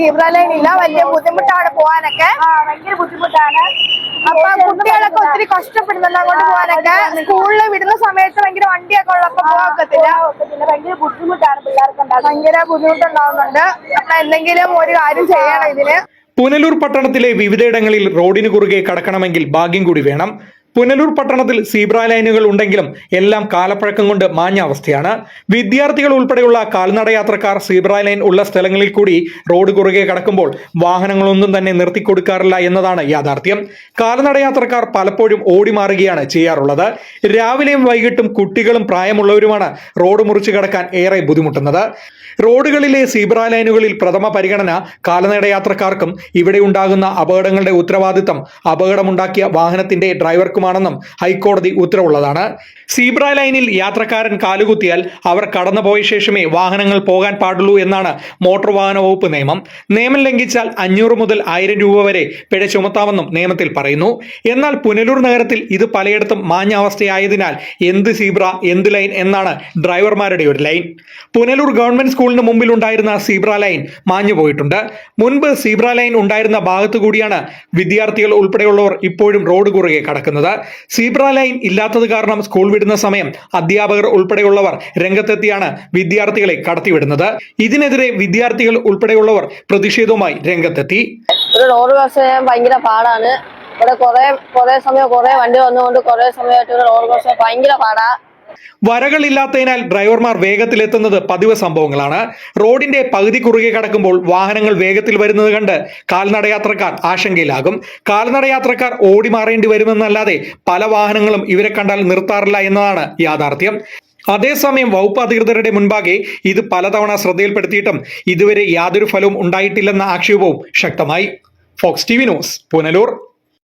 Zebra line ഇല്ല വലിയ ബുദ്ധിമുട്ടാണ് പോവാനൊക്കെ. ഭയങ്കര ബുദ്ധിമുട്ടാണ്. അപ്പൊ കുട്ടികളൊക്കെ ഒത്തിരി കഷ്ടപ്പെടുന്നുണ്ട് അങ്ങോട്ട് പോവാനൊക്കെ. സ്കൂളിൽ വിടുന്ന സമയത്ത് ഭയങ്കര വണ്ടിയൊക്കെ ഉള്ളപ്പോ പോകത്തില്ല ഭയങ്കര ബുദ്ധിമുട്ടാണ് പിള്ളേർക്ക് ഭയങ്കര ബുദ്ധിമുട്ടുണ്ടാവുന്നുണ്ട്. അപ്പൊ എന്തെങ്കിലും ഒരു കാര്യം ചെയ്യണം ഇതിന്. പുനലൂർ പട്ടണത്തിലെ വിവിധയിടങ്ങളിൽ റോഡിന് കുറുകെ കടക്കണമെങ്കിൽ ഭാഗ്യം കൂടി വേണം. പുനലൂർ പട്ടണത്തിൽ സീബ്ര ലൈനുകൾ ഉണ്ടെങ്കിലും എല്ലാം കാലപ്പഴക്കം കൊണ്ട് മാഞ്ഞ അവസ്ഥയാണ്. വിദ്യാർത്ഥികൾ ഉൾപ്പെടെയുള്ള കാൽനടയാത്രക്കാർ സീബ്ര ലൈൻ ഉള്ള സ്ഥലങ്ങളിൽ കൂടി റോഡ് കുറുകെ കടക്കുമ്പോൾ വാഹനങ്ങളൊന്നും തന്നെ നിർത്തിക്കൊടുക്കാറില്ല എന്നതാണ് യാഥാർത്ഥ്യം. കാൽനടയാത്രക്കാർ പലപ്പോഴും ഓടി മാറുകയാണ് ചെയ്യാറുള്ളത്. രാവിലെയും വൈകിട്ടും കുട്ടികളും പ്രായമുള്ളവരുമാണ് റോഡ് മുറിച്ച് കടക്കാൻ ഏറെ ബുദ്ധിമുട്ടുന്നത്. റോഡുകളിലെ സീബ്ര ലൈനുകളിൽ പ്രഥമ പരിഗണന കാൽനടയാത്രക്കാർക്കും ഇവിടെ ഉണ്ടാകുന്ന അപകടങ്ങളുടെ ഉത്തരവാദിത്തം അപകടമുണ്ടാക്കിയ വാഹനത്തിന്റെ ഡ്രൈവർക്കുമാണെന്നും ഹൈക്കോടതി ഉത്തരവുള്ളതാണ്. സീബ്ര ലൈനിൽ യാത്രക്കാരൻ കാലുകുത്തിയാൽ അവർ കടന്നുപോയ ശേഷമേ വാഹനങ്ങൾ പോകാൻ പാടുള്ളൂ എന്നാണ് മോട്ടോർ വാഹന വകുപ്പ് നിയമം. നിയമം ലംഘിച്ചാൽ അഞ്ഞൂറ് മുതൽ ആയിരം രൂപ വരെ പിഴ ചുമത്താമെന്നും നിയമത്തിൽ പറയുന്നു. എന്നാൽ പുനലൂർ നഗരത്തിൽ ഇത് പലയിടത്തും മാഞ്ഞ അവസ്ഥയായതിനാൽ എന്ത് സീബ്ര എന്ത് ലൈൻ എന്നാണ് ഡ്രൈവർമാരുടെ ഒരു ലൈൻ. പുനലൂർ ഗവൺമെന്റ് സ്കൂളിന് മുമ്പിൽ ഉണ്ടായിരുന്ന സീബ്ര ലൈൻ മാഞ്ഞുപോയിട്ടുണ്ട് മുൻപ് സീബ്ര ലൈൻ ഉണ്ടായിരുന്ന ഭാഗത്തു കൂടിയാണ് വിദ്യാർത്ഥികൾ ഉൾപ്പെടെയുള്ളവർ ഇപ്പോഴും റോഡ് കുറുകെ കടക്കുന്നത്. സീബ്ര ലൈൻ ഇല്ലാത്തത് കാരണം സ്കൂൾ വിടുന്ന സമയം അധ്യാപകർ ഉൾപ്പെടെയുള്ളവർ രംഗത്തെത്തിയാണ് വിദ്യാർത്ഥികളെ കടത്തിവിടുന്നത്. ഇതിനെതിരെ വിദ്യാർത്ഥികൾ ഉൾപ്പെടെയുള്ളവർ പ്രതിഷേധവുമായി രംഗത്തെത്തി. ഒരു ബസ് ഭയങ്കര പാടാണ്. ഇവിടെ കുറെ കുറെ സമയം കുറെ വണ്ടി വന്നുകൊണ്ട് കുറെ സമയമായിട്ട് റോഡ് ചെയ്യാൻ ഭയങ്കര പാടാ. വരകളില്ലാത്തതിനാൽ ഡ്രൈവർമാർ വേഗത്തിലെത്തുന്നത് പതിവ് സംഭവങ്ങളാണ്. റോഡിന്റെ പകുതി കുറുകെ കടക്കുമ്പോൾ വാഹനങ്ങൾ വേഗത്തിൽ വരുന്നത് കണ്ട് കാൽനടയാത്രക്കാർ ആശങ്കയിലാകും. കാൽനടയാത്രക്കാർ ഓടി മാറേണ്ടി വരുമെന്നല്ലാതെ പല വാഹനങ്ങളും ഇവരെ കണ്ടാൽ നിർത്താറില്ല എന്നതാണ് യാഥാർത്ഥ്യം. അതേസമയം വകുപ്പ് അധികൃതരുടെ മുൻപാകെ ഇത് പലതവണ ശ്രദ്ധയിൽപ്പെടുത്തിയിട്ടും ഇതുവരെ യാതൊരു ഫലവും ഉണ്ടായിട്ടില്ലെന്ന ആക്ഷേപവും ശക്തമായി. Fox T V news Punalur.